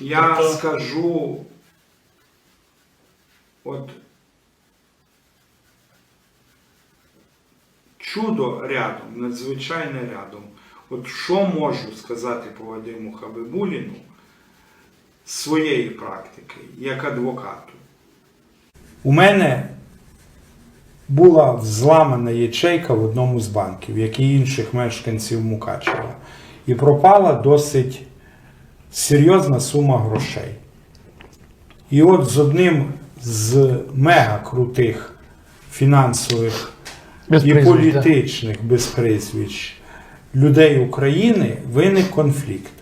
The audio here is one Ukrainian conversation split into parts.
Я Тобто- скажу, от чудо рядом, надзвичайне рядом. От що можу сказати по Вадиму Хабибуліну з своєї практики, як адвокату? У мене була взламана ячейка в одному з банків, як і інших мешканців Мукачева. І пропала досить серйозна сума грошей. І от з одним з мега крутих фінансових і політичних без прізвищ людей України виник конфлікт.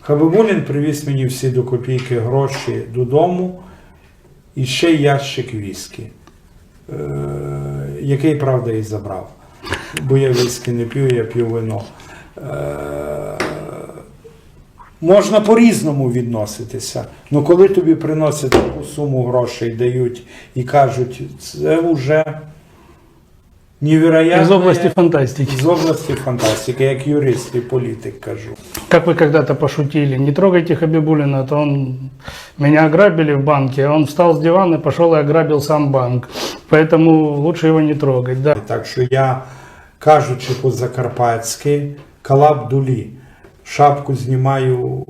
Хабибулін привіз мені всі до копійки гроші додому і ще й ящик віскі, е, який, правда, і забрав. Бо я віскі не п'ю, я п'ю вино. Е, Можна по-різному відноситися. Ну коли тобі приносять таку суму грошей, дають і кажуть, це вже невероятно. Из области фантастики. з області фантастики, як юрист і політик кажу. Как вы когда-то пошутили, не трогайте Хабибулина, то он меня ограбили в банке, а он встал с дивана пошел и ограбил сам банк. Поэтому лучше его не трогать. Да. Так що я, кажучи по-закарпатськи, калаб дулі. Шапку знімаю